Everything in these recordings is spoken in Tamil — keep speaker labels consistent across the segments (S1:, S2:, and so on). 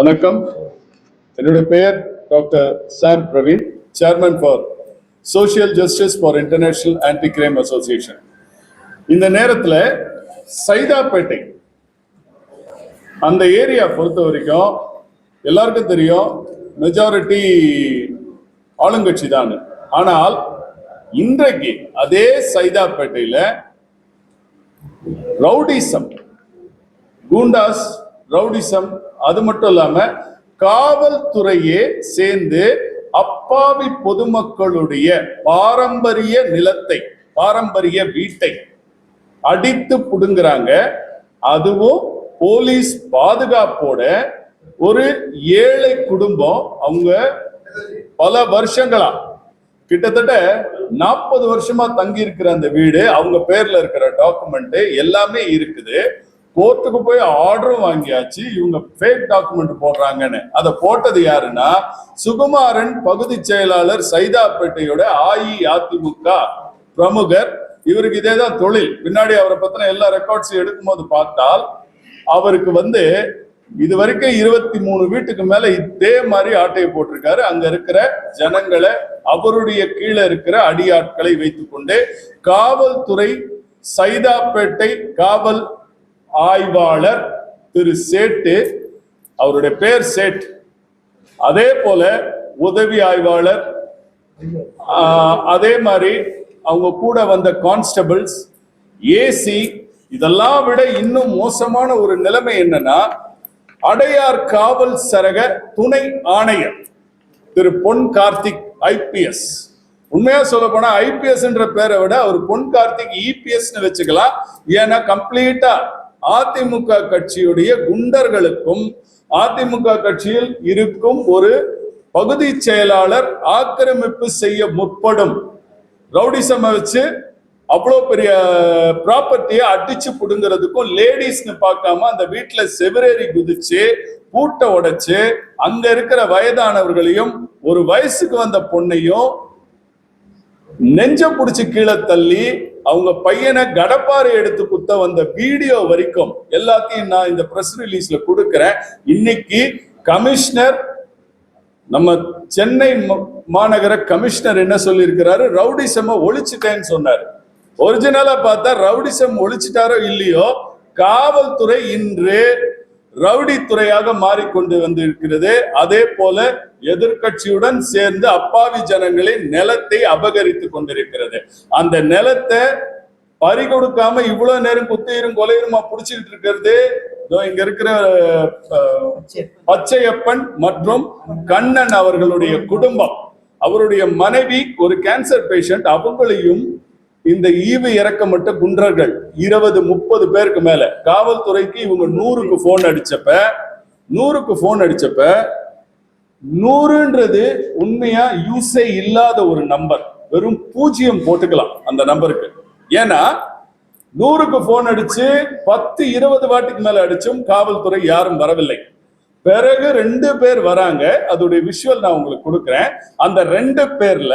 S1: வணக்கம். என்னுடைய பெயர் doctor Sam Praveen chairman for social justice for international anti crime association இந்த நேரத்தில் சைதாப்பேட்டை அந்த ஏரியா பொறுத்த வரைக்கும் எல்லாருக்கும் தெரியும் மெஜாரிட்டி ஆளுங்கட்சி தான். ஆனால் இன்றைக்கு அதே சைதாப்பேட்டையில் ரவுடிசம் கூண்டாஸ் ரவுடிசம் அது மட்டும் இல்லாம காவல்துறையே சேர்ந்து அப்பாவி பொதுமக்களுடைய பாரம்பரிய நிலத்தை பாரம்பரிய வீட்டை அடித்து புடுங்குறாங்க. அதுவும் போலீஸ் பாதுகாப்போட ஒரு ஏழை குடும்பம் அவங்க பல வருஷங்களா கிட்டத்தட்ட நாற்பது வருஷமா தங்கி இருக்கிற அந்த வீடு அவங்க பேர்ல இருக்கிற டாக்குமெண்ட் எல்லாமே இருக்குது. கோர்ட்டுக்கு போய் ஆர்டரும் வாங்கியாச்சு இவங்க ஃபேக் டாக்குமெண்ட் போடுறாங்கன்னு. அதை போட்டது யாருன்னா சுகுமாரன் பகுதி செயலாளர் சைதாப்பேட்டையோட அஇஅதிமுக பிரமுகர். இவருக்கு இதேதான் தொழில். பின்னாடி அவரை பத்தின எல்லா ரெக்கார்ட்ஸையும் எடுக்கும்போது பார்த்தால் அவருக்கு வந்து இது வரைக்கும் இருபத்தி மூணு வீட்டுக்கு மேல இதே மாதிரி ஆட்டையை போட்டிருக்காரு. அங்க இருக்கிற ஜனங்களை அவருடைய கீழே இருக்கிற அடியாட்களை வைத்துக்கொண்டு காவல்துறை சைதாப்பேட்டை காவல் ஆய்வாளர் திரு சேட்டு அவருடைய பேர் சேட். அதே போல உதவி ஆய்வாளர் அதே மாதிரி அவங்க கூட வந்த கான்ஸ்டபிள்ஸ் ஏசி இதெல்லாம் விட இன்னும் மோசமான ஒரு நிலைமை என்னன்னா அடையார் காவல் சரக துணை ஆணையர் திரு பொன் கார்த்திக் ஐபிஎஸ் உண்மையா சொல்ல போனா ஐபிஎஸ் என்ற பேரை விட அவர் பொன் கார்த்திக் இபிஎஸ் வச்சுக்கலாம். ஏன்னா கம்ப்ளீட்டா அதிமுக கட்சியுடைய குண்டர்களுக்கும் அதிமுக கட்சியில் இருக்கும் ஒரு பகுதி செயலாளர் ஆக்கிரமிப்பு செய்ய முற்படும். ரவுடிசம் வச்சு அவ்வளோ பெரிய ப்ராப்பர்ட்டியை அடிச்சு பிடுங்கிறதுக்கும் லேடிஸ்னு பார்க்காம அந்த வீட்டில் செவிரேறி குதிச்சு பூட்டை உடைச்சு அங்க இருக்கிற வயதானவர்களையும் ஒரு வயசுக்கு வந்த பொண்ணையும் நெஞ்ச புடிச்சு கீழே தள்ளி அவங்க பையனை கடப்பாறை எடுத்து குத்த வந்த வீடியோ வரைக்கும் எல்லாத்தையும் நான் இந்த பிரஸ் ரிலீஸ்ல கொடுக்கிறேன். இன்னைக்கு கமிஷனர் நம்ம சென்னை மாநகர கமிஷனர் என்ன சொல்லியிருக்கிறாரு? ரவுடிசம ஒழிச்சிட்டேன்னு சொன்னார். ஒரிஜினலா பார்த்தா ரவுடிசம் ஒழிச்சிட்டாரோ இல்லையோ? காவல்துறை இன்று ரவுடி துறையாக மாறிக்கொண்டு வந்திருக்கிறது. அதே போல எதிர்க்கட்சியுடன் சேர்ந்து அப்பாவி ஜனங்களின் நிலத்தை அபகரித்து கொண்டிருக்கிறது. அந்த நிலத்தை பறி கொடுக்காம இவ்வளவு நேரம் குத்தையிரும் கொலையுமா புடிச்சுக்கிட்டு இருக்கிறது? இங்க இருக்கிற பச்சையப்பன் மற்றும் கண்ணன் அவர்களுடைய குடும்பம். அவருடைய மனைவி ஒரு கேன்சர் பேஷண்ட் அவங்களையும் இந்த ஈவு இறக்கமட்ட குன்றர்கள் இருபது முப்பது பேருக்கு மேல. காவல்துறைக்கு இவங்க நூறுக்கு போன் அடிச்சப்ப நூறுக்கு போன் அடிச்சப்ப நூறுன்றது உண்மையா யூஸே இல்லாத ஒரு நம்பர் வெறும் பூஜ்ஜியம் போட்டுக்கலாம் அந்த நம்பருக்கு ஏன்னா நூறுக்கு போன் அடிச்சு பத்து இருபது வாட்டிக்கு மேல அடிச்சும் காவல்துறை யாரும் வரவில்லை. பிறகு ரெண்டு பேர் வராங்க. அதோடைய விஷுவல் நான் உங்களுக்கு கொடுக்குறேன். அந்த ரெண்டு பேர்ல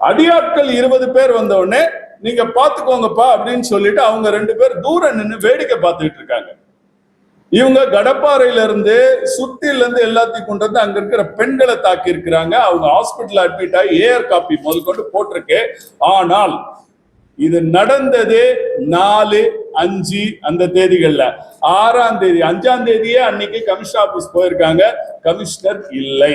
S1: அடியாட்கள் இருபது பேர் வந்த உடனே நீங்க பாத்துக்கோங்கப்பா அப்படின்னு சொல்லிட்டு அவங்க ரெண்டு பேர் தூரம் நின்று வேடிக்கை பார்த்துட்டு இருக்காங்க. இவங்க கடப்பாறையில இருந்து சுத்தில இருந்து எல்லாத்தையும் கொண்டு வந்து அங்க இருக்கிற பெண்களை தாக்கி இருக்கிறாங்க. அவங்க ஹாஸ்பிட்டல் அட்மிட் ஆகி ஏஆர் காப்பி முதல் கொண்டு போட்டிருக்கு. ஆனால் இது நடந்தது நாலு அஞ்சு அந்த தேதிகள்ல. ஆறாம் தேதி அஞ்சாம் தேதியே அன்னைக்கு கமிஷனர் ஆபீஸ் போயிருக்காங்க. கமிஷனர் இல்லை.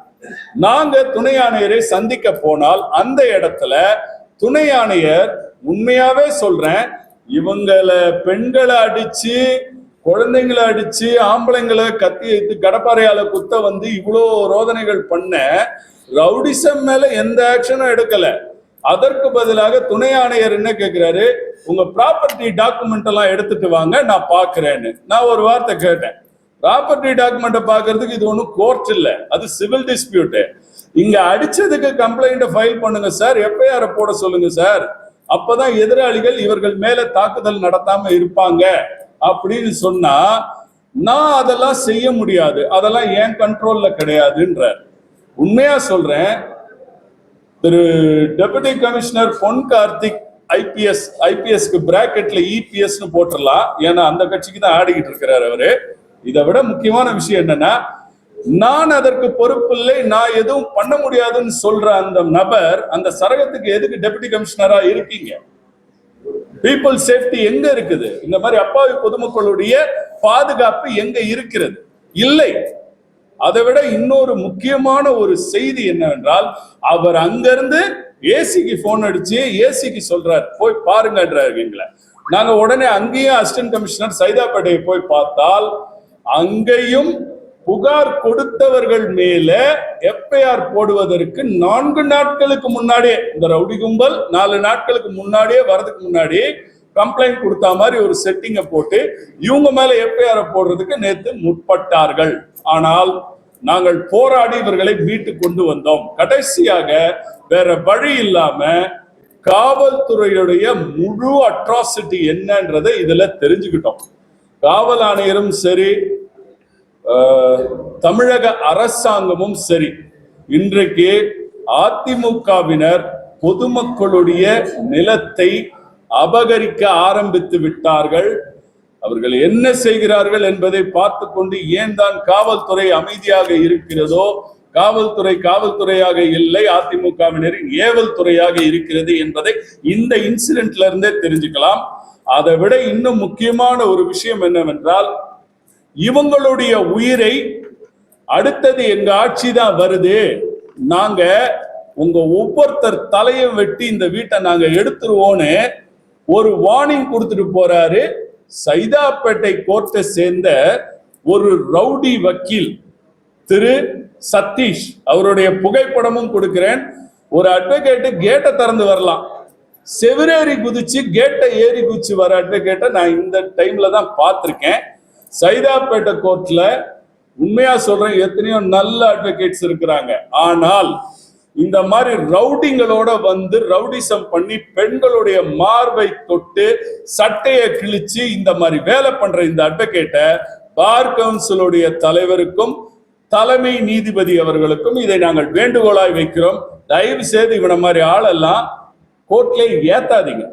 S1: நாங்க துணை ஆணையரை சந்திக்க போனால் அந்த இடத்துல துணை ஆணையர் உண்மையாவே சொல்றேன் இவங்களை பெண்களை அடிச்சு குழந்தைங்களை அடிச்சு ஆம்பளைங்களை கத்தி வைத்து கடப்பாறையால குத்த வந்து இவ்வளோ ரோதனைகள் பண்ண ரவுடிசம் மேல எந்த ஆக்ஷனும் எடுக்கல. அதற்கு பதிலாக துணை ஆணையர் என்ன கேட்கிறாரு உங்க ப்ராப்பர்ட்டி டாக்குமெண்ட் எல்லாம் எடுத்துட்டு வாங்க நான் பாக்குறேன்னு நான் ஒரு வார்த்தை கேட்டேன். ப்ராப்பர்ட்டி டாக்குமெண்ட்டை பார்க்கறதுக்கு இது ஒன்றும் கோர்ட் இல்லை. அது சிவில் டிஸ்பியூட்டு இங்க அடிச்சதுக்கு கம்ப்ளைண்ட்டை ஃபைல் பண்ணுங்க சார் எஃப்ஐஆர் போட சொல்லுங்க சார் அப்பதான் எதிராளிகள் இவர்கள் மேல தாக்குதல் நடத்தாம இருப்பாங்க. அப்படின்னு சொன்னா நான் அதெல்லாம் செய்ய முடியாது. அதெல்லாம் ஏன் கண்ட்ரோல்ல கிடையாதுன்ற உண்மையா சொல்றேன் திரு deputy commissioner Pon Karthik IPS ஐபிஎஸ்க்கு பிராக்கெட்ல இபிஎஸ்னு போட்டுடலாம் ஏன்னா அந்த கட்சிக்கு தான் ஆடிக்கிட்டு இருக்கிறார் அவரு. இதை விட முக்கியமான விஷயம் என்னன்னா நான் அதற்கு பொறுப்பில்லை நான் எதுவும் பண்ண முடியாதுன்னு சொல்ற அந்த நபர் அந்த சரகத்துக்கு எதுக்கு டெபுட்டி கமிஷனரா இருக்கீங்க? பீப்புள் சேஃப்டி எங்க இருக்குது? இந்த மாதிரி அப்பாவி பொதுமக்களுடைய பாதுகாப்பு எங்க இருக்கிறது? இல்லை. அதை விட இன்னொரு முக்கியமான ஒரு செய்தி என்னவென்றால் அவர் அங்கிருந்து ஏசிக்கு போன் அடிச்சு ஏசிக்கு சொல்றாரு போய் பாருங்கன்றாரு எங்களை நாங்க உடனே அங்கேயும் அசிஸ்டன்ட் கமிஷனர் சைதாப்பேட்டையை போய் பார்த்தால் அங்கேயும் புகார் கொடுத்தவர்கள் மேல எஃப்ஐஆர் போடுவதற்கு நான்கு நாட்களுக்கு முன்னாடியே இந்த ரவுடி கும்பல் நாலு நாட்களுக்கு முன்னாடியே வரதுக்கு முன்னாடி கம்ப்ளைண்ட் கொடுத்த மாதிரி ஒரு செட்டிங்கை போட்டு இவங்க மேல எஃப்ஐஆர் போடுறதுக்கு நேத்து முற்பட்டார்கள். ஆனால் நாங்கள் போராடி இவர்களை மீட்டு கொண்டு வந்தோம். கடைசியாக வேற வழி இல்லாம காவல்துறையுடைய முழு அட்ராசிட்டி என்னன்றதை இதுல தெரிஞ்சுக்கிட்டோம். காவல் ஆணையரும் சரி தமிழக அரசாங்கமும் சரி இன்றைக்கு அதிமுகவினர் பொதுமக்களுடைய நிலத்தை அபகரிக்க ஆரம்பித்து விட்டார்கள். அவர்கள் என்ன செய்கிறார்கள் என்பதை பார்த்து கொண்டு ஏன் தான் காவல்துறை அமைதியாக இருக்கிறதோ காவல்துறை காவல்துறையாக இல்லை அதிமுகவினரின் ஏவல் துறையாக இருக்கிறது என்பதை இந்த இன்சிடென்ட்ல இருந்தே தெரிஞ்சுக்கலாம். அதை விட இன்னும் முக்கியமான ஒரு விஷயம் என்னவென்றால் இவங்களுடைய உயிரை அடுத்தது எங்க ஆட்சி தான் வருது. நாங்க உங்க ஒவ்வொருத்தர் தலையை வெட்டி இந்த வீட்டை நாங்க எடுத்துருவோன்னு ஒரு வார்னிங் கொடுத்துட்டு போறாரு. சைதாப்பேட்டை கோர்ட்டை சேர்ந்த ஒரு ரவுடி வக்கீல் திரு சதீஷ் அவருடைய புகைப்படமும் கொடுக்கிறேன். ஒரு அட்வொகேட்டு கேட்டை திறந்து வரலாம். செவிரேறி குதிச்சு கேட்டை ஏறி குதிச்சு வர அட்வொகேட்டை நான் இந்த டைம்ல தான் பார்த்திருக்கேன். சைதாப்பேட்டை கோர்ட்ல உண்மையா சொல்றேன் எத்தனையோ நல்ல அட்வொகேட்ஸ் இருக்கிறாங்க. ஆனால் இந்த மாதிரி ரவுடிங்களோட வந்து ரவுடிசம் பண்ணி பெண்களுடைய மார்பை தொட்டு சட்டையை கிழிச்சு இந்த மாதிரி வேலை பண்ற இந்த அட்வொகேட்டை பார் கவுன்சிலுடைய தலைவருக்கும் தலைமை நீதிபதி அவர்களுக்கும் இதை நாங்கள் வேண்டுகோளாய் வைக்கிறோம். தயவு செய்து இவன மாதிரி ஆளெல்லாம் கோர்ட்ல ஏத்தாதீங்க.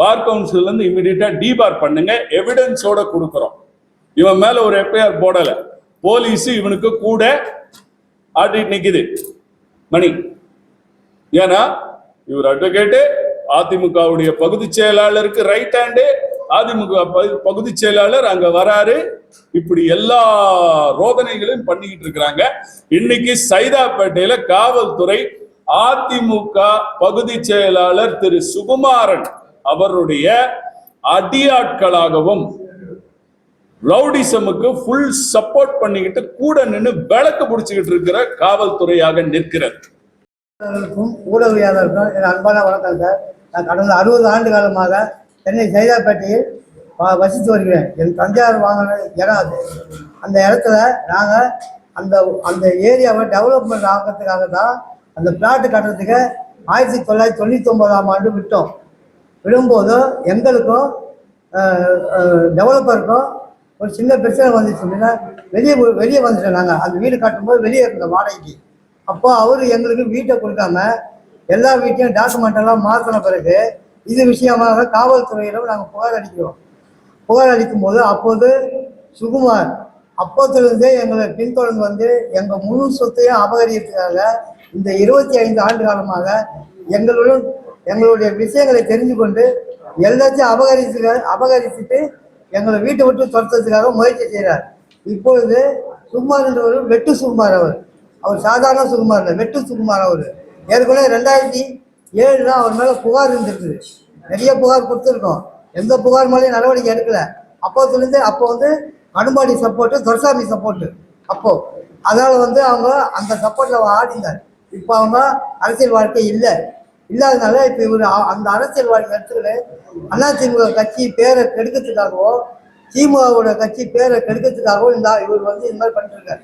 S1: பார் கவுன்சில் இருந்து இமீடியட்டா டிபார் பண்ணுங்க. எவிடன்ஸோட கொடுக்குறோம். இவன் மேல ஒரு எஃப்ஐஆர் போடல. போலீஸ் இவனுக்கு கூட ஆட்டிட்டு நிக்குது. மணி. ஏன்னா இவர் அட்வொகேட்டு அதிமுகவுடைய பகுதி செயலாளருக்கு ரைட் ஹேண்டு அதிமுக பகு- பகுதி செயலாளர் அங்க வராரு. இப்படி எல்லா ரோதனைகளையும் பண்ணிக்கிட்டு இருக்கிறாங்க. இன்னைக்கு சைதாப்பேட்டையில காவல்துறை அதிமுக பகுதி செயலாளர் திரு சுகுமாரன் அவருடைய அடியாட்களாகவும் ரவுடிசமுக்கு ஃபுல் சப்போர்ட் பண்ணிக்கிட்டு கூட நின்று விளக்கு பிடிச்சிக்கிட்டு இருக்கிற காவல்துறையாக நிற்கிறது.
S2: ஊடகவியாளருக்கும் என் அன்பான வணக்கம் சார் நான் கடந்த அறுபது ஆண்டு காலமாக சென்னை சைதாப்பேட்டையில் வசித்து வருகிறேன். என் தந்தையார் வாங்கின இடம் அது. அந்த இடத்துல நாங்கள் அந்த அந்த ஏரியாவை டெவலப்மெண்ட் ஆகிறதுக்காக தான் அந்த பிளாட்டு கட்டுறதுக்கு ஆயிரத்தி தொள்ளாயிரத்தி தொண்ணூற்றி ஒன்பதாம் ஆண்டு விட்டோம். விடும்போது எங்களுக்கும் டெவலப்பருக்கும் ஒரு சின்ன பிரச்சனை வந்துச்சு அப்படின்னா வெளியே வெளியே வந்துட்டோம் நாங்கள் அந்த வீடு கட்டும்போது வெளியே இருந்த வாடகைக்கு. அப்போ அவர் எங்களுக்கு வீட்டை கொடுக்காம எல்லா வீட்டையும் டாக்குமெண்ட் எல்லாம் மாற்றின பிறகு இது விஷயமாக காவல்துறையிடம் நாங்கள் புகார் அளிக்கிறோம். புகார் அளிக்கும் போது அப்போது சுகுமார் அப்போத்திலிருந்தே எங்களை பின்தொடர்ந்து வந்து எங்கள் முழு சொத்தையும் அபகரிக்கிறதுக்காக இந்த இருபத்தி ஐந்து ஆண்டு காலமாக எங்களுடன் எங்களுடைய விஷயங்களை தெரிஞ்சு கொண்டு எல்லாத்தையும் அபகரித்து அபகரிச்சுட்டு எங்களை வீட்டை விட்டு துரத்துறதுக்காக முயற்சி செய்கிறார். இப்பொழுது சுகுமார் என்றவர் வெட்டு சுகுமார் அவர். அவர் சாதாரண சுகுமார் இல்லை வெட்டு சுகுமார் அவர். ஏற்கனவே ரெண்டாயிரத்தி ஏழுல அவர் மேலே புகார் இருந்திருக்குது. நிறைய புகார் கொடுத்துருக்கோம். எந்த புகார் மேலேயும் நடவடிக்கை எடுக்கலை. அப்போத்துலேருந்து அப்போ வந்து அனுமாடி சப்போர்ட்டு துரசாமி சப்போர்ட்டு அப்போது அதனால் வந்து அவங்க அந்த சப்போர்ட்டில் ஆடினார். இப்போ அவங்க அரசியல் வாழ்க்கை இல்லை. இல்லாதனால இப்போ இவர் அந்த அரசியல் வாழ்க்கை எடுத்துக்கிட்டு அதிமுக கட்சி பேரை கெடுக்கிறதுக்காகவோ திமுகவோட கட்சி பேரை கெடுக்கிறதுக்காகவும் இந்த இவர் வந்து இந்த மாதிரி பண்ணிட்டுருக்காரு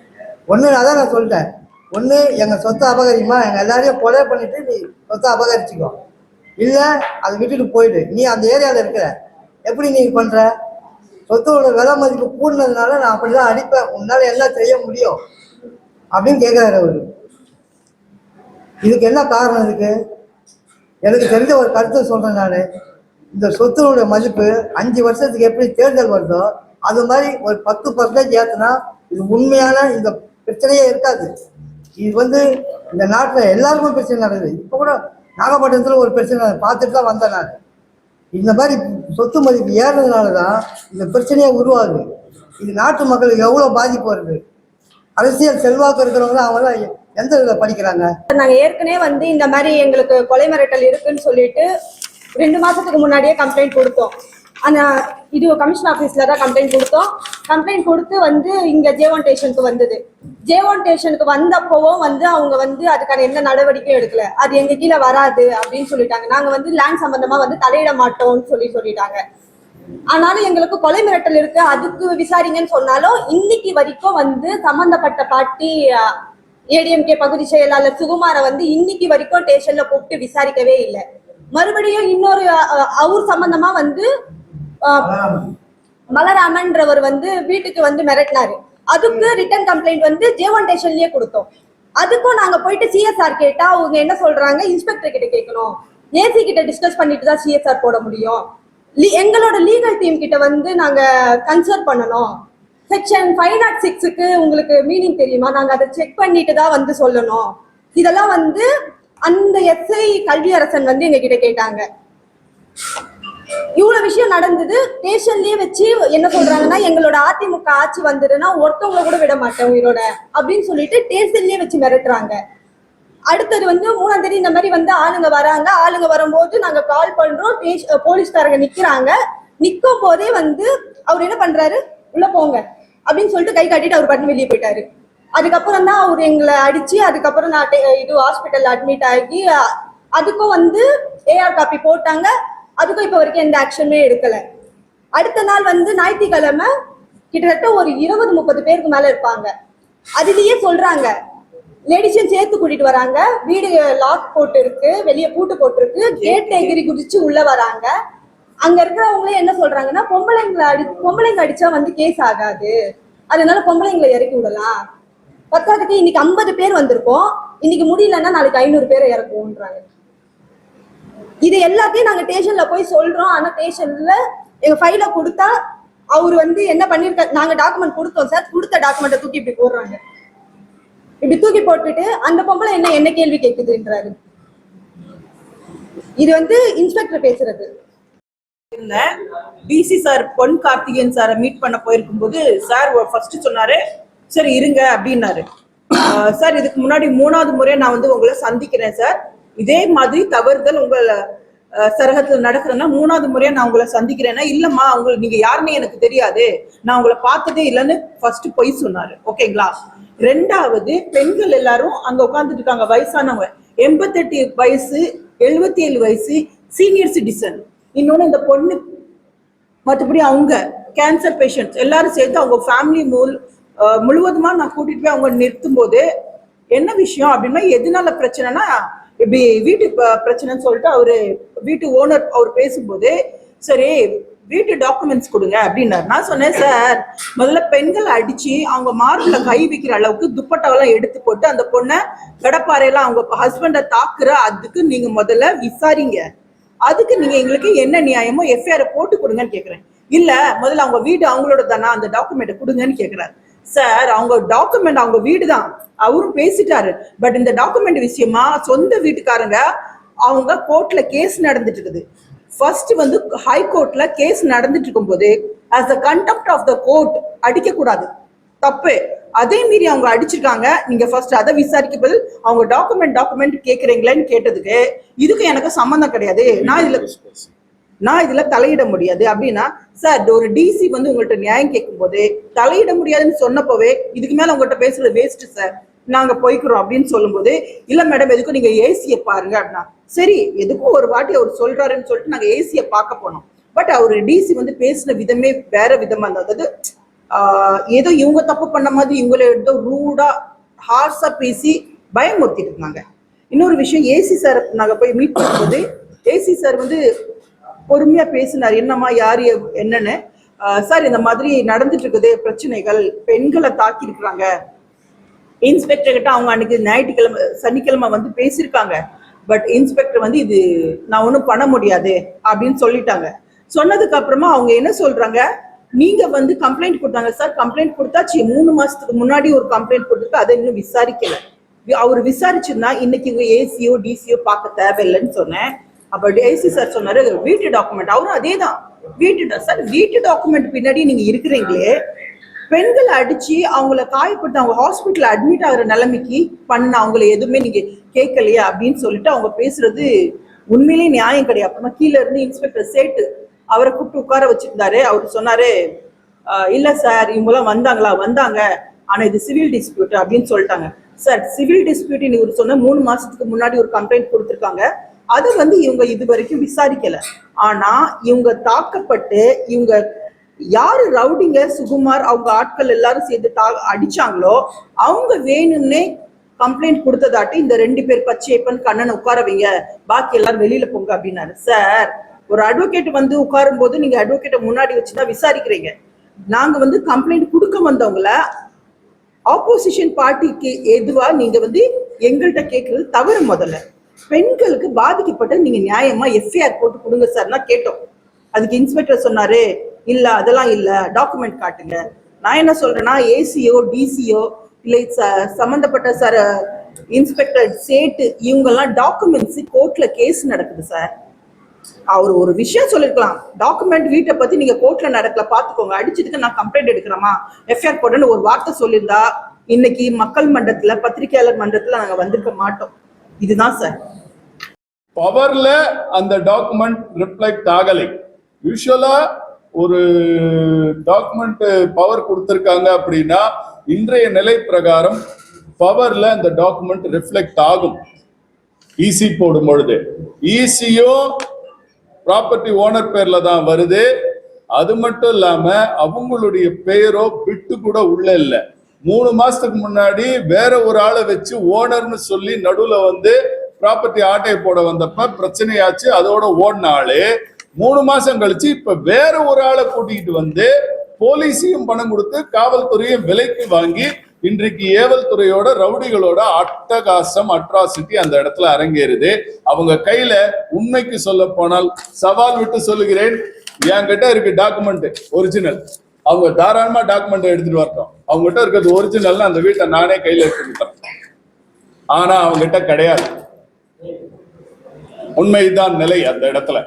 S2: ஒன்று அதான் நான் சொல்லிட்டேன் ஒன்று எங்கள் சொத்தை அபகரிமா எங்கள் எல்லாரையும் கொலை பண்ணிட்டு நீ சொத்தை அபகரிச்சுக்கோ. இல்லை அதை விட்டுட்டு போயிடு. நீ அந்த ஏரியாவில் இருக்கிற எப்படி நீ பண்ணுற சொத்தோட விலை மதிப்பு கூடினதுனால நான் அப்படி தான் அடிப்பேன். உன்னால் எல்லாம் செய்ய முடியும்? அப்படின்னு கேட்குறாரு அவரு. இதுக்கு என்ன காரணம் இதுக்கு? எனக்கு தெரிஞ்ச ஒரு கருத்தை சொல்கிறேன் நான். இந்த சொத்தினுடைய மதிப்பு அஞ்சு வருஷத்துக்கு எப்படி தேர்தல் வருதோ அது மாதிரி ஒரு பத்து பர்சன்டேஜ் ஏற்றுனா இது உண்மையான இந்த பிரச்சனையே இருக்காது. இது வந்து இந்த நாட்டில் எல்லாருக்கும் பிரச்சனை நடக்குது. இப்போ கூட நாகப்பட்டினத்தில் ஒரு பிரச்சனை பார்த்துட்டு தான் வந்தேன் நான். இந்த மாதிரி சொத்து மதிப்பு ஏறதுனால தான் இந்த பிரச்சனையே உருவாகுது. இது நாட்டு மக்களுக்கு எவ்வளோ பாதிப்பு வருது? அரசியல் செல்வாக்கு இருக்கிறவங்க அவங்க எந்த இதில் படிக்கிறாங்க?
S3: நாங்கள் ஏற்கனவே வந்து இந்த மாதிரி எங்களுக்கு கொலை மிரட்டல் இருக்குன்னு சொல்லிட்டு ரெண்டு மாதத்துக்கு முன்னாடியே கம்ப்ளைண்ட் கொடுத்தோம். அந்த இது கமிஷன் ஆஃபீஸில் தான் கம்ப்ளைண்ட் கொடுத்தோம். கம்ப்ளைண்ட் கொடுத்து வந்து இங்கே ஜேவன் ஸ்டேஷனுக்கு வந்தது. ஜேவன் ஸ்டேஷனுக்கு வந்தப்பவும் வந்து அவங்க வந்து அதுக்கான எந்த நடவடிக்கையும் எடுக்கல. அது எங்க கீழே வராது அப்படின்னு சொல்லிட்டாங்க. நாங்கள் வந்து லேண்ட் சம்மந்தமாக வந்து தலையிட மாட்டோம்னு சொல்லி சொல்லிட்டாங்க. ஆனாலும் எங்களுக்கு கொலை மிரட்டல் இருக்கு. அதுக்கு விசாரிங்கன்னு சொன்னாலும் இன்னைக்கு வரைக்கும் வந்து சம்பந்தப்பட்ட பார்ட்டி ஏடிஎம்கே பகுதி செயலாளர் சுகுமாரை வந்து இன்னைக்கு வரைக்கும் ஸ்டேஷன்ல கூப்பிட்டு விசாரிக்கவே இல்லை. மறுபடியும் இன்னொரு அவர் சம்பந்தமா வந்து பலராமன்றவர் வந்து வீட்டுக்கு வந்து மிரட்டினாரு. அதுக்கு ரிட்டர்ன் கம்ப்ளைண்ட் வந்து ஜே ஒன் ஸ்டேஷன்லயே கொடுத்தோம். அதுக்கும் நாங்க போயிட்டு சிஎஸ்ஆர் கேட்டா அவங்க என்ன சொல்றாங்க? இன்ஸ்பெக்டர் கிட்ட கேட்கணும். ஏசி கிட்ட டிஸ்கஸ் பண்ணிட்டு தான் சிஎஸ்ஆர் போட முடியும். எங்களோட லீகல் டீம் கிட்ட வந்து நாங்க கன்சல்ட் பண்ணணும். செக்ஷன் ஃபைவ் நாட் சிக்ஸுக்கு உங்களுக்கு மீனிங் தெரியுமா? நாங்க அதை செக் பண்ணிட்டு தான் வந்து சொல்லணும். இதெல்லாம் வந்து அந்த எஸ்ஐ கல்வியரசன் வந்து எங்க கிட்ட கேட்டாங்க. இவ்வளவு விஷயம் நடந்தது ஸ்டேஷன்லயே வச்சு என்ன சொல்றாங்கன்னா எங்களோட அதிமுக ஆட்சி வந்ததுன்னா ஒருத்தவங்கள கூட விட மாட்டேன் உயிரோட அப்படின்னு சொல்லிட்டு ஸ்டேஷன்லயே வச்சு மிரட்டுறாங்க. அடுத்தது வந்து மூணாம் தேதி இந்த மாதிரி வந்து ஆளுங்க வராங்க. ஆளுங்க வரும்போது நாங்க கால் பண்றோம் போலீஸ்காரங்க நிக்கிறாங்க. நிக்கும் போதே வந்து அவர் என்ன பண்றாரு? உள்ள போங்க அப்படின்னு சொல்லிட்டு கை காட்டிட்டு அவர் பண்ணி வெளியே போயிட்டாரு. அதுக்கப்புறம் தான் அவர் எங்களை அடிச்சு அதுக்கப்புறம் நான் இது ஹாஸ்பிட்டல் அட்மிட் ஆகி அதுக்கும் வந்து ஏஆர் காப்பி போட்டாங்க. அதுக்கும் இப்போ வரைக்கும் எந்த ஆக்ஷனுமே எடுக்கல. அடுத்த நாள் வந்து ஞாயிற்றுக்கிழமை கிட்டத்தட்ட ஒரு இருபது முப்பது பேருக்கு மேல இருப்பாங்க. அதுலயே சொல்றாங்க லேடிஸையும் சேர்த்து கூட்டிட்டு வராங்க. வீடு லாக் போட்டு இருக்கு வெளியே பூட்டு போட்டு இருக்கு கேட் எகிரி குதிச்சு உள்ள வராங்க. அங்க இருக்கிறவங்களே என்ன சொல்றாங்கன்னா பொம்பளைங்களை அடி பொம்பளைங்க அடிச்சா வந்து கேஸ் ஆகாது. அதனால பொம்பளைங்களை இறக்கி விடலாம். பத்தாவதுக்கு இன்னைக்கு ஐம்பது பேர் வந்திருக்கோம். இன்னைக்கு முடியலன்னா நாளைக்கு ஐநூறு பேரை இறக்குவோன்றாங்க. இது எல்லாத்தையும் நாங்க ஸ்டேஷன்ல போய் சொல்றோம். ஆனா ஸ்டேஷன்ல எங்க ஃபைல கொடுத்தா அவர் வந்து என்ன பண்ணிருக்க நாங்க டாக்குமெண்ட் கொடுத்தோம் சார் கொடுத்த டாக்குமெண்ட்டை தூக்கி இப்படி போடுறாங்க. இப்படி தூக்கி போட்டுட்டு அந்த பொம்பளை என்ன என்ன கேள்வி கேட்குதுன்றாரு. இது வந்து இன்ஸ்பெக்டர் பேசுறது.
S4: இருந்தேன் டிசி சார் பொன் கார்த்திகேயன் சாரை மீட் பண்ண போயிருக்கும் போது சார் ஃபர்ஸ்ட் சொன்னாரு சரி இருங்க அப்படின்னாரு. சார் இதுக்கு முன்னாடி மூணாவது முறை நான் வந்து உங்களை சந்திக்கிறேன் சார் இதே மாதிரி தவறுதல் உங்கள் சரகத்துல நடக்கிறேன்னா மூணாவது முறையா நான் உங்களை சந்திக்கிறேன்னா இல்லம்மா உங்களை நீங்க யாருன்னு எனக்கு தெரியாது. நான் உங்களை பார்த்ததே இல்லைன்னு ஃபர்ஸ்ட் பொய் சொன்னாரு. ஓகேங்களா? ரெண்டாவது பெண்கள் எல்லாரும் அங்க உட்கார்ந்துட்டு இருக்காங்க. வயசானவங்க. எண்பத்தெட்டு வயசு எழுபத்தி ஏழு வயசு சீனியர் சிட்டிசன் இன்னொன்னு இந்த பொண்ணு மற்றபடி அவங்க கேன்சர் பேஷண்ட்ஸ் எல்லாரும் சேர்த்து அவங்க ஃபேமிலி முழு முழுவதுமா நான் கூட்டிட்டு போய் அவங்க நிறுத்தும் போது என்ன விஷயம் அப்படின்னா எதனால பிரச்சனைனா இப்படி வீட்டு ப- பிரச்சனைன்னு சொல்லிட்டு அவரு வீட்டு ஓனர் அவர் பேசும்போது சரி வீட்டு டாக்குமெண்ட்ஸ் கொடுங்க அப்படின்னாரு. நான் சொன்னேன் சார் முதல்ல பெண்கள் அடிச்சு அவங்க மார்பில் கை வைக்கிற அளவுக்கு துப்பட்டாவெல்லாம் எடுத்து போட்டு அந்த பொண்ணை கடப்பாறையெல்லாம் அவங்க ஹஸ்பண்டை தாக்குற அதுக்கு நீங்க முதல்ல விசாரிங்க. அதுக்கு நீங்க எங்களுக்கு என்ன நியாயமோ எஃப்ஐஆர் போட்டு கொடுங்கன்னு கேக்குறேன். இல்ல முதல்ல அவங்க வீடு அவங்களோட தானா அந்த டாக்குமெண்ட் கொடுங்கன்னு கேக்குறாரு. சார் அவங்க டாக்குமெண்ட் அவங்க வீடு தான் அவரும் பேசிட்டாரு. பட் இந்த டாக்குமெண்ட் விஷயமா சொந்த வீட்டுக்காரங்க அவங்க கோர்ட்ல கேஸ் நடந்துட்டு இருக்குது. ஃபர்ஸ்ட் வந்து ஹை கோர்ட்ல கேஸ் நடந்துட்டு இருக்கும்போது as the contempt of the court அடிக்க கூடாது தப்பு. அதே மீறி அவங்க அடிச்சிருக்காங்க. நீங்க ஃபர்ஸ்ட் அதை விசாரிக்க பதில் அவங்க டாக்குமெண்ட் டாக்குமெண்ட் கேக்குறீங்களேன்னு கேட்டதுக்கு இதுக்கு எனக்கு சம்மந்தம் கிடையாது. நான் இதுல நான் இதுல தலையிட முடியாது. அப்படின்னா சார் ஒரு டிசி வந்து உங்கள்ட்ட நியாயம் கேட்கும்போது தலையிட முடியாதுன்னு சொன்னப்பவே இதுக்கு மேல உங்கள்ட்ட பேசுறது வேஸ்ட் சார் நாங்க போய்க்கிறோம் அப்படின்னு சொல்லும்போது இல்ல மேடம் எதுக்கும் நீங்க ஏசிய பாருங்க அப்படின்னா சரி எதுக்கும் ஒரு வாட்டி அவர் சொல்றாருன்னு சொல்லிட்டு நாங்க ஏசிய பார்க்க போனோம். பட் அவர் டிசி வந்து பேசின விதமே வேற விதமா இருந்தது. அதாவது ஏதோ இவங்க தப்பு பண்ண மாதிரி இவங்கள ஏதோ ரூடா ஹார்ஸா பேசி பயமுறுத்திட்டு இருந்தாங்க. இன்னொரு விஷயம் ஏசி சார் நாங்க போய் மீட் பண்ணும்போது ஏசி சார் வந்து பொறுமையா பேசினார். என்னம்மா யார் என்னன்னு. சார் இந்த மாதிரி நடந்துட்டு இருக்குது பிரச்சனைகள் பெண்களை தாக்கி இருக்கிறாங்க இன்ஸ்பெக்டர் கிட்ட அவங்க அன்னைக்கு ஞாயிற்றுக்கிழமை சனிக்கிழமை வந்து பேசியிருக்காங்க. பட் இன்ஸ்பெக்டர் வந்து இது நான் ஒன்றும் பண்ண முடியாது அப்படின்னு சொல்லிட்டாங்க. சொன்னதுக்கு அப்புறமா அவங்க என்ன சொல்றாங்க? நீங்க வந்து கம்ப்ளைண்ட் கொடுத்தாங்க. சார் கம்ப்ளைண்ட் கொடுத்தாச்சு. மூணு மாசத்துக்கு முன்னாடி ஒரு கம்ப்ளைண்ட் கொடுத்துருக்கு. அதை இன்னும் விசாரிக்கல. அவர் விசாரிச்சிருந்தா இன்னைக்கு இவங்க ஏசியோ டிசியோ பார்க்க தேவையில்லைன்னு சொன்னேன். அப்போ ஏசி சார் சொன்னாரு வீட்டு டாக்குமெண்ட் அவரும் அதே தான் வீட்டு சார் வீட்டு டாக்குமெண்ட் பின்னாடி நீங்க இருக்கிறீங்களே பெண்களை அடிச்சு அவங்கள காயப்பட்டு அவங்க ஹாஸ்பிட்டல் அட்மிட் ஆகுற நிலைமைக்கு பண்ண அவங்கள எதுவுமே நீங்க கேட்கலையா அப்படின்னு சொல்லிட்டு அவங்க பேசுறது உண்மையிலேயே நியாயம் கிடையாது. அப்புறமா கீழே இருந்து இன்ஸ்பெக்டர் சேட்டு அவரை கூப்பிட்டு உட்கார வச்சிருந்தாரு. அவர் சொன்னாரு இல்லை இல்ல சார் இவங்கெல்லாம் வந்தாங்களா? வந்தாங்க. ஆனா இது சிவில் டிஸ்பியூட் அப்படின்னு சொல்லிட்டாங்க. சார் சிவில் டிஸ்பியூட் இவர் சொன்ன மூணு மாசத்துக்கு முன்னாடி ஒரு கம்ப்ளைண்ட் கொடுத்துருக்காங்க. அது வந்து இவங்க இது வரைக்கும் விசாரிக்கல. ஆனா இவங்க தாக்கப்பட்டு இவங்க யாரு ரவுடிங்க சுகுமார் அவங்க ஆட்கள் எல்லாரும் சேர்ந்து தா அடிச்சாங்களோ அவங்க வேணும்னே கம்ப்ளைண்ட் கொடுத்ததாட்டி இந்த ரெண்டு பேர் பச்சையப்பன் கண்ணன் உட்கார வைங்க. பாக்கி எல்லாரும் வெளியில போங்க அப்படின்னாரு. சார் ஒரு அட்வொகேட் வந்து உட்காரும் போது நீங்க அட்வொகேட்டை முன்னாடி வச்சுதான் விசாரிக்கிறீங்க. நாங்க வந்து கம்ப்ளைண்ட் கொடுக்க வந்தவங்கள ஆப்போசிஷன் பார்ட்டிக்கு எதுவா நீங்க வந்து எங்கள்கிட்ட கேட்கறது தவறு முதல்ல. பெண்களுக்கு பாதிக்கப்பட்ட நீங்க நியாயமா எஃப்ஐஆர் போட்டு கொடுங்க சார்னா கேட்டோம். அதுக்கு இன்ஸ்பெக்டர் சொன்னாரு இல்ல அதெல்லாம் இல்ல டாக்குமெண்ட் காட்டுங்க. நான் என்ன சொல்றேன்னா ஏசியோ டிசியோ இல்லை சம்பந்தப்பட்ட சார் இன்ஸ்பெக்டர் சேட்டு இவங்கெல்லாம் டாக்குமெண்ட்ஸ் கோர்ட்ல கேஸ் நடக்குது சார் அவர் ஒரு விஷயம் சொல்லிருக்கலாம். டாக்குமெண்ட் வீட்டை பத்தி நீங்க கோர்ட்ல நடக்கல பாத்துக்கோங்க. அடிச்சதுக்கு நான் கம்ப்ளைண்ட் எடுக்கிறோமா எஃப்ஐஆர் போடுன்னு ஒரு வார்த்தை சொல்லியிருந்தா இன்னைக்கு மக்கள் மன்றத்துல பத்திரிகையாளர் மன்றத்துல நாங்க வந்திருக்க மாட்டோம். இதுதான் சார்.
S1: பவர்ல அந்த டாக்குமெண்ட் ரிஃப்ளெக்ட் ஆகலை. யூஸ்வலா ஒரு டாக்குமெண்ட் பவர் கொடுத்துருக்காங்க அப்படின்னா இன்றைய நிலை பிரகாரம் பவர்ல அந்த டாக்குமெண்ட் ரிஃப்ளெக்ட் ஆகும். இசி போடும் பொழுது. இசியும் ப்ராப்பர்ட்டி ஓனர் பேர்ல தான் வருது. அது மட்டும் இல்லாம அவங்களுடைய பெயரோ பிட்டு கூட உள்ள இல்லை. மூணு மாசத்துக்கு முன்னாடி வேற ஒரு ஆளை வச்சு ஓனர்னு சொல்லி நடுவுல வந்து ப்ராப்பர்ட்டி ஆட்டை போட வந்தப்ப பிரச்சனையாச்சு அதோட ஓடின ஆளு மூணு மாசம் கழிச்சு இப்ப வேற ஒரு ஆளை கூட்டிகிட்டு வந்து போலீஸையும் பணம் கொடுத்து காவல்துறையும் விலைக்கு வாங்கி இன்றைக்கு ஏவல் துறையோட ரவுடிகளோட அட்டகாசம் அட்ராசிட்டி அந்த இடத்துல அரங்கேறுது. அவங்க கையில உண்மைக்கு சொல்ல போனால் சவால் விட்டு சொல்லுகிறேன். என்கிட்ட இருக்கு டாக்குமெண்ட் ஒரிஜினல் அவங்க தாராளமா டாக்குமெண்ட் எடுத்துட்டு வரட்டும். அவங்ககிட்ட இருக்கிறது ஒரிஜினல்னா அந்த வீட்டை நானே கையில எடுத்துக்கிட்டேன் ஆனா அவங்ககிட்ட கிடையாது. உண்மைதான் நிலை அந்த இடத்துல.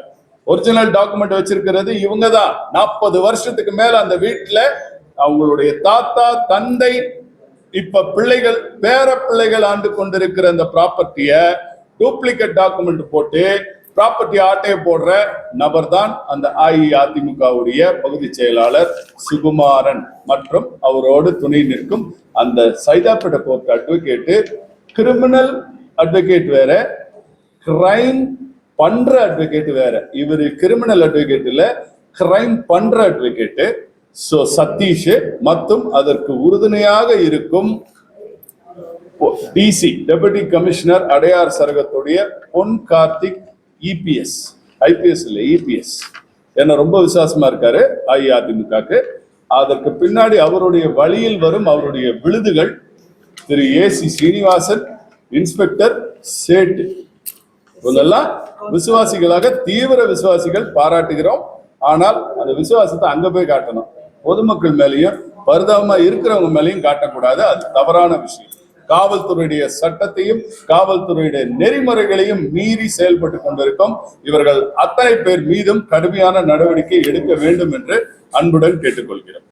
S1: ஒரிஜினல் டாக்குமெண்ட் வச்சிருக்கிறது இவங்க தான் நாற்பது வருஷத்துக்கு மேல அந்த வீட்டுல அவங்களுடைய தாத்தா தந்தை இப்ப பிள்ளைகள் பேர பிள்ளைகள் ஆண்டு கொண்டிருக்கிற அந்த ப்ராப்பர்ட்டிய டூப்ளிகேட் டாக்குமெண்ட் போட்டு ப்ராப்பர்ட்டி ஆட்டையை போடுற நபர் தான் அந்த அஇஅதிமுகவுடைய பகுதி செயலாளர் சுகுமாரன் மற்றும் அவரோடு துணை நிற்கும் அந்த Saidapet court advocate criminal advocate வேற கிரைம் பண்ற அட்வொகேட் வேற. இவரு கிரிமினல் அட்வொகேட் கிரைம் பண்ற அட்வொகேட்டு ஸோ சதீஷ் மற்றும் அதற்கு உறுதுணையாக இருக்கும் டிசி டெபுட்டி கமிஷனர் அடையார் சரகத்துடைய பொன் கார்த்திக் இபிஎஸ் ஐபிஎஸ் இல்லை இபிஎஸ் என்ன ரொம்ப விசுவாசமா இருக்காரு அஇஅதிமுகக்கு. அதற்கு பின்னாடி அவருடைய வழியில் வரும் அவருடைய விழுதுகள் திரு ஏசி ஸ்ரீனிவாசன் இன்ஸ்பெக்டர் சேட்டு. இவங்கெல்லாம் விசுவாசிகளாக தீவிர விசுவாசிகள் பாராட்டுகிறோம். ஆனால் அந்த விசுவாசத்தை அங்க போய் காட்டணும். பொதுமக்கள் மேலேயும் பரிதாபமா இருக்கிறவங்க மேலேயும் காட்டக்கூடாது. அது தவறான விஷயம். காவல்துறையுடைய சட்டத்தையும் காவல்துறையுடைய நெறிமுறைகளையும் மீறி செயல்பட்டு கொண்டிருக்கும் இவர்கள் அத்தனை பேர் மீதும் கடுமையான நடவடிக்கை எடுக்க வேண்டும் என்று அன்புடன் கேட்டுக்கொள்கிறோம்.